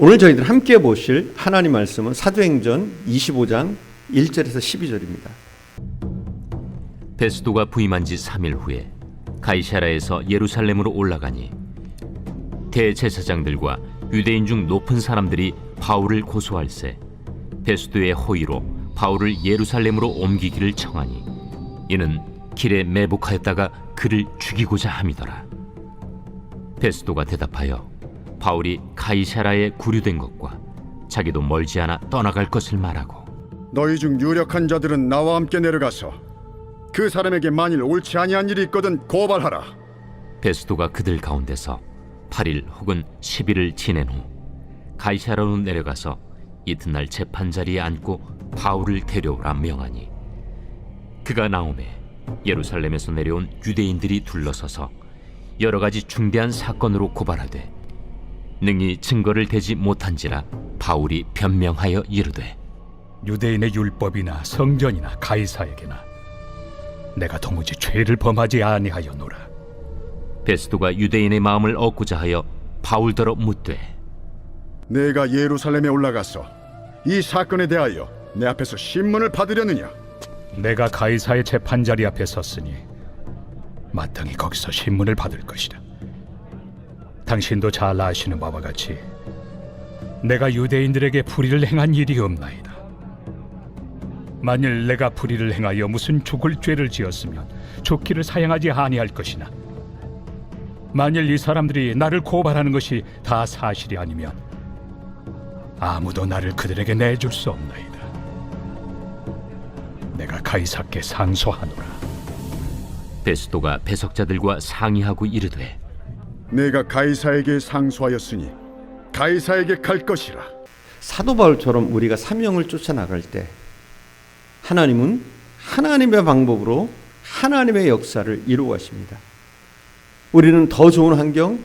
오늘 저희들 함께 보실 하나님 말씀은 사도행전 25장 1절에서 12절입니다. 베스도가 부임한 지 3일 후에 가이사라에서 예루살렘으로 올라가니 대제사장들과 유대인 중 높은 사람들이 바울을 고소할세 베스도의 호의로 바울을 예루살렘으로 옮기기를 청하니 이는 길에 매복하였다가 그를 죽이고자 함이더라 베스도가 대답하여 바울이 가이사라에 구류된 것과 자기도 멀지 않아 떠나갈 것을 말하고 너희 중 유력한 자들은 나와 함께 내려가서 그 사람에게 만일 옳지 아니한 일이 있거든 고발하라. 베스도가 그들 가운데서 8일 혹은 10일을 지낸 후 가이사라로 내려가서 이튿날 재판 자리에 앉고 바울을 데려오라 명하니 그가 나오매 예루살렘에서 내려온 유대인들이 둘러서서 여러 가지 중대한 사건으로 고발하되 능히 증거를 대지 못한지라 바울이 변명하여 이르되 유대인의 율법이나 성전이나 가이사에게나 내가 도무지 죄를 범하지 아니하였노라. 베스도가 유대인의 마음을 얻고자 하여 바울더러 묻되 내가 예루살렘에 올라가서 이 사건에 대하여 내 앞에서 신문을 받으려느냐? 내가 가이사의 재판 자리 앞에 섰으니 마땅히 거기서 신문을 받을 것이다. 당신도 잘 아시는 바와 같이 내가 유대인들에게 불의를 행한 일이 없나이다. 만일 내가 불의를 행하여 무슨 죽을 죄를 지었으면 죽기를 사양하지 아니할 것이나 만일 이 사람들이 나를 고발하는 것이 다 사실이 아니면 아무도 나를 그들에게 내줄 수 없나이다. 내가 가이사께 상소하노라. 베스도가 배석자들과 상의하고 이르되 내가 가이사에게 상소하였으니 가이사에게 갈 것이라. 사도 바울처럼 우리가 사명을 쫓아 나갈 때 하나님은 하나님의 방법으로 하나님의 역사를 이루어 가십니다. 우리는 더 좋은 환경,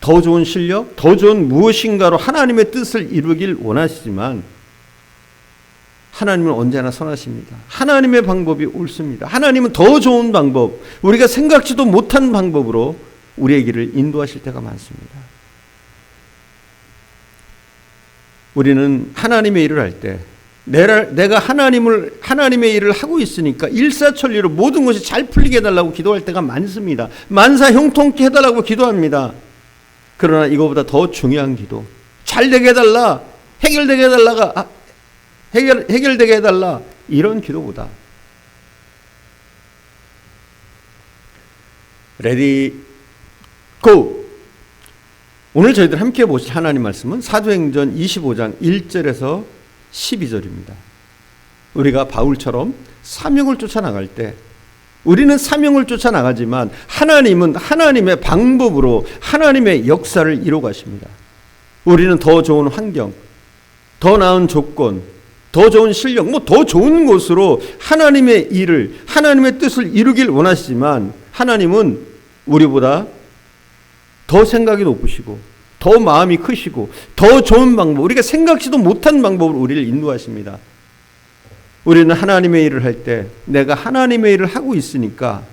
더 좋은 실력, 더 좋은 무엇인가로 하나님의 뜻을 이루길 원하시지만 하나님은 언제나 선하십니다. 하나님의 방법이 옳습니다. 하나님은 더 좋은 방법, 우리가 생각지도 못한 방법으로 우리의 길을 인도하실 때가 많습니다. 우리는 하나님의 일을 할 때 내가 하나님을 하나님의 일을 하고 있으니까 일사천리로 모든 것이 잘 풀리게 해달라고 기도할 때가 많습니다. 만사 형통케 해달라고 기도합니다. 그러나 이거보다 더 중요한 기도, 잘 되게 해달라, 해결되게 해달라가 아, 해결 해결되게 해달라 이런 기도보다 레디 고 오늘 저희들 함께 보실 하나님 말씀은 사도행전 25장 1절에서 12절입니다. 우리가 바울처럼 사명을 쫓아 나갈 때 우리는 사명을 쫓아 나가지만 하나님은 하나님의 방법으로 하나님의 역사를 이루어 가십니다. 우리는 더 좋은 환경, 더 나은 조건, 더 좋은 실력, 뭐 더 좋은 곳으로 하나님의 일을 하나님의 뜻을 이루길 원하시지만 하나님은 우리보다 더 생각이 높으시고 더 마음이 크시고 더 좋은 방법, 우리가 생각지도 못한 방법으로 우리를 인도하십니다. 우리는 하나님의 일을 할 때 내가 하나님의 일을 하고 있으니까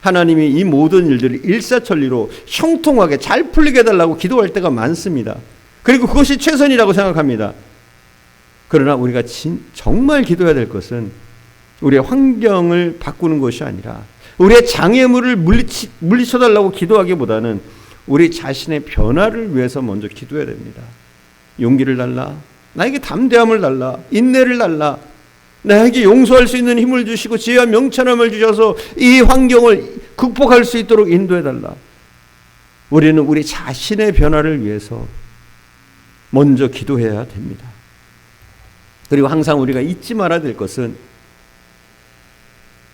하나님이 이 모든 일들을 일사천리로 형통하게 잘 풀리게 해달라고 기도할 때가 많습니다. 그리고 그것이 최선이라고 생각합니다. 그러나 우리가 진, 정말 기도해야 될 것은 우리의 환경을 바꾸는 것이 아니라 우리의 장애물을 물리치, 물리쳐달라고 기도하기보다는 우리 자신의 변화를 위해서 먼저 기도해야 됩니다. 용기를 달라. 나에게 담대함을 달라. 인내를 달라. 나에게 용서할 수 있는 힘을 주시고 지혜와 명철함을 주셔서 이 환경을 극복할 수 있도록 인도해 달라. 우리는 우리 자신의 변화를 위해서 먼저 기도해야 됩니다. 그리고 항상 우리가 잊지 말아야 될 것은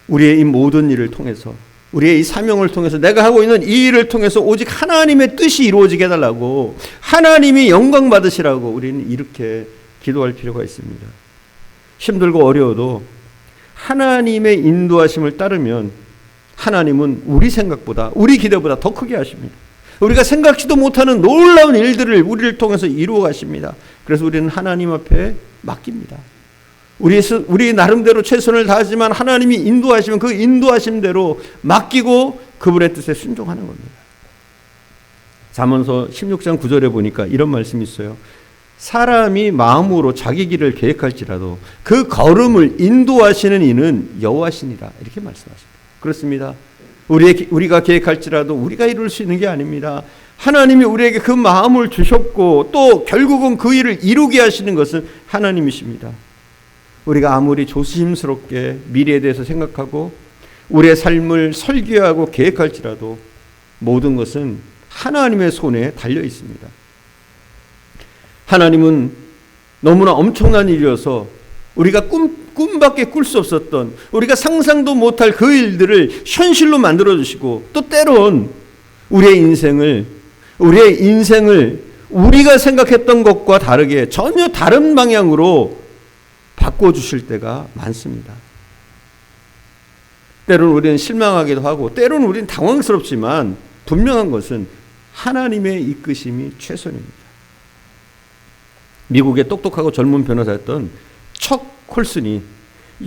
우리의 이 모든 일을 통해서 우리의 이 사명을 통해서 내가 하고 있는 이 일을 통해서 오직 하나님의 뜻이 이루어지게 해달라고 하나님이 영광 받으시라고 우리는 이렇게 기도할 필요가 있습니다. 힘들고 어려워도 하나님의 인도하심을 따르면 하나님은 우리 생각보다 우리 기대보다 더 크게 하십니다. 우리가 생각지도 못하는 놀라운 일들을 우리를 통해서 이루어 가십니다. 그래서 우리는 하나님 앞에 맡깁니다. 우리 우리 나름대로 최선을 다하지만 하나님이 인도하시면 그 인도하심대로 맡기고 그분의 뜻에 순종하는 겁니다. 잠언서 16장 9절에 보니까 이런 말씀이 있어요. 사람이 마음으로 자기 길을 계획할지라도 그 걸음을 인도하시는 이는 여호와시니라 이렇게 말씀하십니다. 그렇습니다. 우리의 우리가 계획할지라도 우리가 이룰 수 있는 게 아닙니다. 하나님이 우리에게 그 마음을 주셨고 또 결국은 그 일을 이루게 하시는 것은 하나님이십니다. 우리가 아무리 조심스럽게 미래에 대해서 생각하고 우리의 삶을 설계하고 계획할지라도 모든 것은 하나님의 손에 달려 있습니다. 하나님은 너무나 엄청난 일이어서 우리가 꿈, 꿈밖에 꿀 수 없었던 우리가 상상도 못할 그 일들을 현실로 만들어 주시고 또 때론 우리의 인생을 우리의 인생을 우리가 생각했던 것과 다르게 전혀 다른 방향으로 바꿔 주실 때가 많습니다. 때로는 우리는 실망하기도 하고 때로는 우리는 당황스럽지만 분명한 것은 하나님의 이끄심이 최선입니다. 미국의 똑똑하고 젊은 변호사였던 척 콜슨이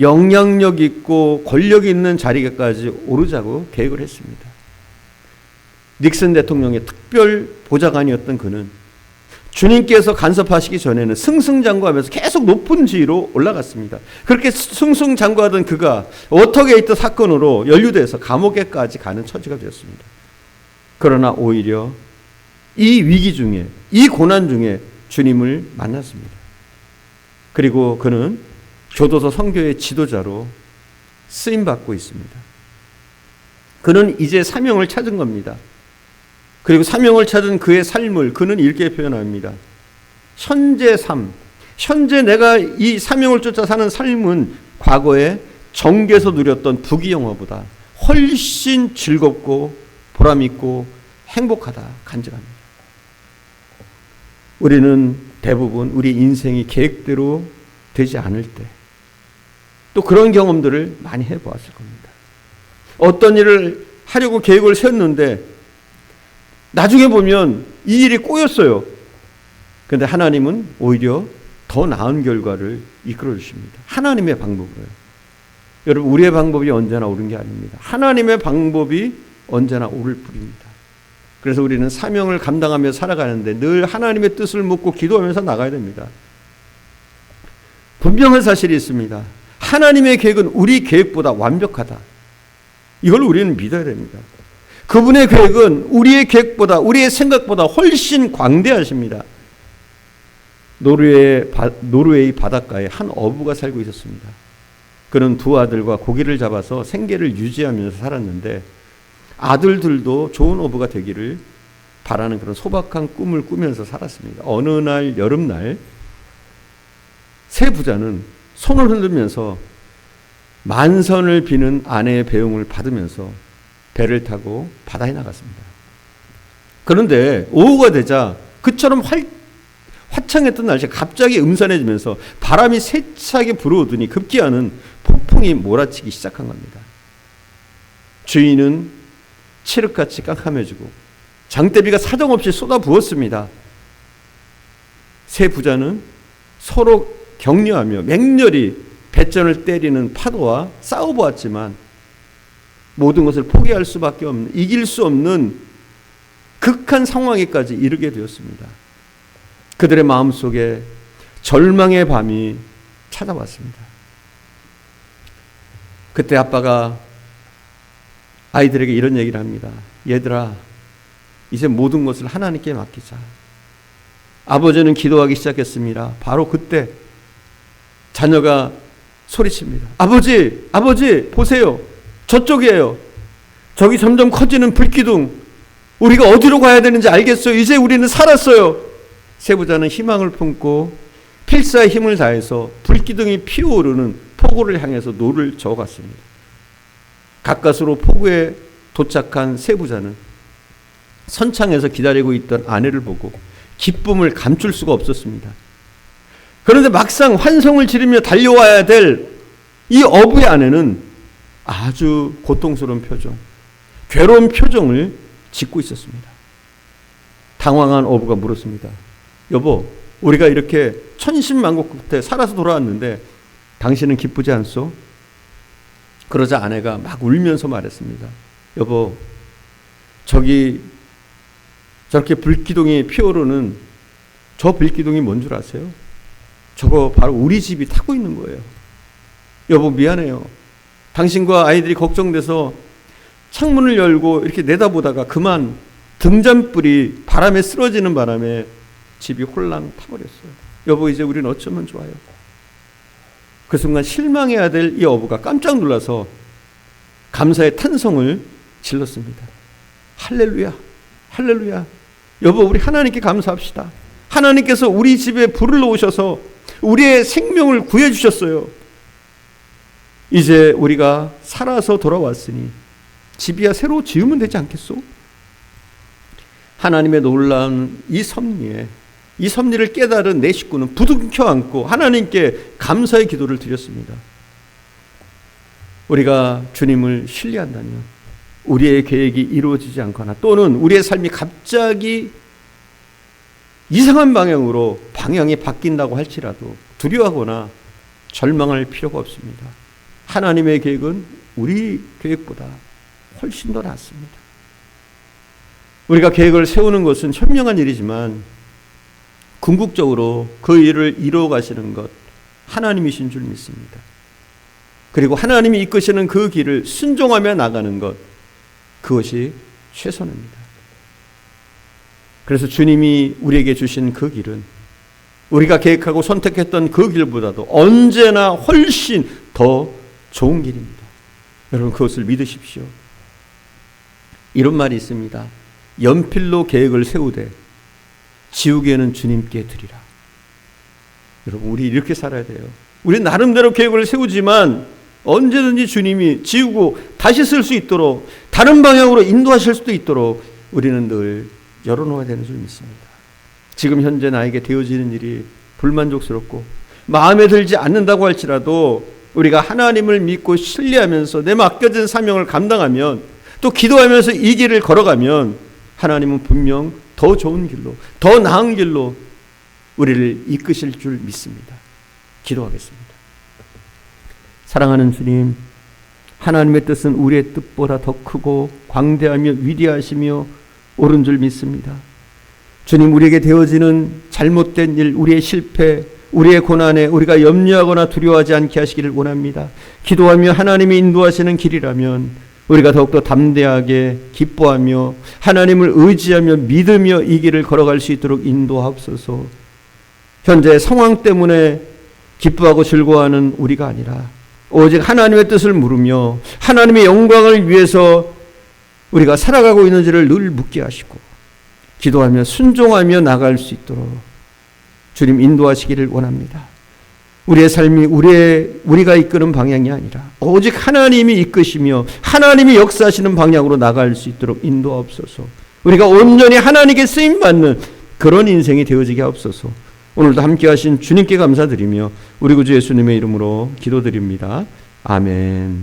영향력 있고 권력 있는 자리까지 오르자고 계획을 했습니다. 닉슨 대통령의 특별 보좌관이었던 그는 주님께서 간섭하시기 전에는 승승장구하면서 계속 높은 지위로 올라갔습니다. 그렇게 승승장구하던 그가 워터게이트 사건으로 연루돼서 감옥에까지 가는 처지가 되었습니다. 그러나 오히려 이 위기 중에 이 고난 중에 주님을 만났습니다. 그리고 그는 교도소 선교의 지도자로 쓰임 받고 있습니다. 그는 이제 사명을 찾은 겁니다. 그리고 사명을 찾은 그의 삶을 그는 이렇게 표현합니다. 현재 삶, 현재 내가 이 사명을 쫓아 사는 삶은 과거에 정계에서 누렸던 부귀영화보다 훨씬 즐겁고 보람있고 행복하다 간증합니다. 우리는 대부분 우리 인생이 계획대로 되지 않을 때 또 그런 경험들을 많이 해보았을 겁니다. 어떤 일을 하려고 계획을 세웠는데 나중에 보면 이 일이 꼬였어요. 그런데 하나님은 오히려 더 나은 결과를 이끌어 주십니다. 하나님의 방법으로요. 여러분 우리의 방법이 언제나 옳은 게 아닙니다. 하나님의 방법이 언제나 옳을 뿐입니다. 그래서 우리는 사명을 감당하며 살아가는데 늘 하나님의 뜻을 묻고 기도하면서 나가야 됩니다. 분명한 사실이 있습니다. 하나님의 계획은 우리 계획보다 완벽하다. 이걸 우리는 믿어야 됩니다. 그분의 계획은 우리의 계획보다 우리의 생각보다 훨씬 광대하십니다. 노르웨이, 바, 노르웨이 바닷가에 한 어부가 살고 있었습니다. 그는 두 아들과 고기를 잡아서 생계를 유지하면서 살았는데 아들들도 좋은 어부가 되기를 바라는 그런 소박한 꿈을 꾸면서 살았습니다. 어느 날 여름날 세 부자는 손을 흔들면서 만선을 비는 아내의 배웅을 받으면서 배를 타고 바다에 나갔습니다. 그런데 오후가 되자 그처럼 활, 화창했던 날씨가 갑자기 음산해지면서 바람이 세차게 불어오더니 급기야는 폭풍이 몰아치기 시작한 겁니다. 주인은 칠흑같이 깜깜해지고 장대비가 사정없이 쏟아부었습니다. 세 부자는 서로 격려하며 맹렬히 배전을 때리는 파도와 싸워보았지만 모든 것을 포기할 수밖에 없는 이길 수 없는 극한 상황에까지 이르게 되었습니다. 그들의 마음속에 절망의 밤이 찾아왔습니다. 그때 아빠가 아이들에게 이런 얘기를 합니다. 얘들아, 이제 모든 것을 하나님께 맡기자. 아버지는 기도하기 시작했습니다. 바로 그때 자녀가 소리칩니다. 아버지, 아버지, 보세요. 저쪽이에요. 저기 점점 커지는 불기둥. 우리가 어디로 가야 되는지 알겠어요. 이제 우리는 살았어요. 세부자는 희망을 품고 필사의 힘을 다해서 불기둥이 피어오르는 포구를 향해서 노를 저어갔습니다. 가까스로 포구에 도착한 세부자는 선창에서 기다리고 있던 아내를 보고 기쁨을 감출 수가 없었습니다. 그런데 막상 환성을 지르며 달려와야 될 이 어부의 아내는 아주 고통스러운 표정, 괴로운 표정을 짓고 있었습니다. 당황한 어부가 물었습니다. 여보, 우리가 이렇게 천신만고 끝에 살아서 돌아왔는데 당신은 기쁘지 않소? 그러자 아내가 막 울면서 말했습니다. 여보, 저기 저렇게 불기둥이 피어오르는 저 빌기둥이 뭔 줄 아세요? 저거 바로 우리 집이 타고 있는 거예요. 여보 미안해요. 당신과 아이들이 걱정돼서 창문을 열고 이렇게 내다보다가 그만 등잔불이 바람에 쓰러지는 바람에 집이 홀랑 타버렸어요. 여보 이제 우리는 어쩌면 좋아요. 그 순간 실망해야 될 이 어부가 깜짝 놀라서 감사의 탄성을 질렀습니다. 할렐루야, 할렐루야. 여보 우리 하나님께 감사합시다. 하나님께서 우리 집에 불을 놓으셔서 우리의 생명을 구해 주셨어요. 이제 우리가 살아서 돌아왔으니 집이야 새로 지으면 되지 않겠소? 하나님의 놀라운 이 섭리에 이 섭리를 깨달은 내 식구는 부둥켜 안고 하나님께 감사의 기도를 드렸습니다. 우리가 주님을 신뢰한다면 우리의 계획이 이루어지지 않거나 또는 우리의 삶이 갑자기 이상한 방향으로 방향이 바뀐다고 할지라도 두려워하거나 절망할 필요가 없습니다. 하나님의 계획은 우리 계획보다 훨씬 더 낫습니다. 우리가 계획을 세우는 것은 현명한 일이지만 궁극적으로 그 일을 이루어 가시는 것 하나님이신 줄 믿습니다. 그리고 하나님이 이끄시는 그 길을 순종하며 나가는 것 그것이 최선입니다. 그래서 주님이 우리에게 주신 그 길은 우리가 계획하고 선택했던 그 길보다도 언제나 훨씬 더 좋은 길입니다. 여러분 그것을 믿으십시오. 이런 말이 있습니다. 연필로 계획을 세우되 지우개는 주님께 드리라. 여러분 우리 이렇게 살아야 돼요. 우리 나름대로 계획을 세우지만 언제든지 주님이 지우고 다시 쓸 수 있도록 다른 방향으로 인도하실 수도 있도록 우리는 늘 열어놓아야 되는 줄 믿습니다. 지금 현재 나에게 되어지는 일이 불만족스럽고 마음에 들지 않는다고 할지라도 우리가 하나님을 믿고 신뢰하면서 내 맡겨진 사명을 감당하면 또 기도하면서 이 길을 걸어가면 하나님은 분명 더 좋은 길로 더 나은 길로 우리를 이끄실 줄 믿습니다. 기도하겠습니다. 사랑하는 주님, 하나님의 뜻은 우리의 뜻보다 더 크고 광대하며 위대하시며 옳은 줄 믿습니다. 주님, 우리에게 되어지는 잘못된 일, 우리의 실패, 우리의 고난에 우리가 염려하거나 두려워하지 않게 하시기를 원합니다. 기도하며 하나님이 인도하시는 길이라면 우리가 더욱더 담대하게 기뻐하며 하나님을 의지하며 믿으며 이 길을 걸어갈 수 있도록 인도하옵소서. 현재 상황 때문에 기뻐하고 즐거워하는 우리가 아니라 오직 하나님의 뜻을 물으며 하나님의 영광을 위해서 우리가 살아가고 있는지를 늘 묻게 하시고 기도하며 순종하며 나갈 수 있도록 주님 인도하시기를 원합니다. 우리의 삶이 우리의 우리가 이끄는 방향이 아니라 오직 하나님이 이끄시며 하나님이 역사하시는 방향으로 나갈 수 있도록 인도하옵소서. 우리가 온전히 하나님께 쓰임 받는 그런 인생이 되어지게 하옵소서. 오늘도 함께 하신 주님께 감사드리며 우리 구주 예수님의 이름으로 기도드립니다. 아멘.